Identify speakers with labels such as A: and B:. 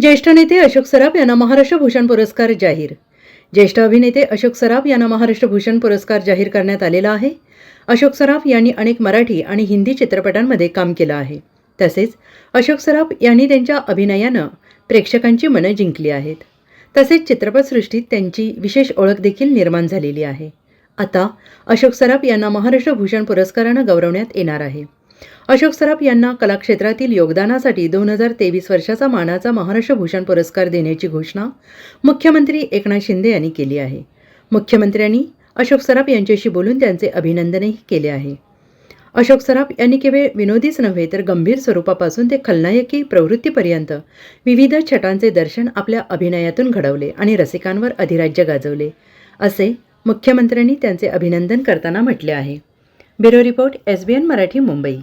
A: ज्येष्ठ नेते अशोक सराफ यांना महाराष्ट्र भूषण पुरस्कार जाहीर. ज्येष्ठ अभिनेते अशोक सराफ यांना महाराष्ट्र भूषण पुरस्कार जाहीर करण्यात आलेला आहे. अशोक सराफ यांनी अनेक मराठी आणि हिंदी चित्रपटांमध्ये काम केलं आहे. तसेच अशोक सराफ यांनी त्यांच्या अभिनयानं प्रेक्षकांची मनं जिंकली आहेत. तसेच चित्रपटसृष्टीत त्यांची विशेष ओळख देखील निर्माण झालेली आहे. आता अशोक सराफ यांना महाराष्ट्र भूषण पुरस्कारानं गौरवण्यात येणार आहे. अशोक सराफ यांना कलाक्षेत्रातील योगदानासाठी दोन हजार तेवीस वर्षाचा मानाचा महाराष्ट्र भूषण पुरस्कार देण्याची घोषणा मुख्यमंत्री एकनाथ शिंदे यांनी केली आहे. मुख्यमंत्र्यांनी अशोक सराफ यांच्याशी बोलून त्यांचे अभिनंदनही केले आहे. अशोक सराफ यांनी केवळ विनोदीच नव्हे तर गंभीर स्वरूपापासून ते खलनायकी प्रवृत्तीपर्यंत विविध छटांचे दर्शन आपल्या अभिनयातून घडवले आणि रसिकांवर अधिराज्य गाजवले असे मुख्यमंत्र्यांनी त्यांचे अभिनंदन करताना म्हटले आहे. Bureau report S B N Marathi Mumbai.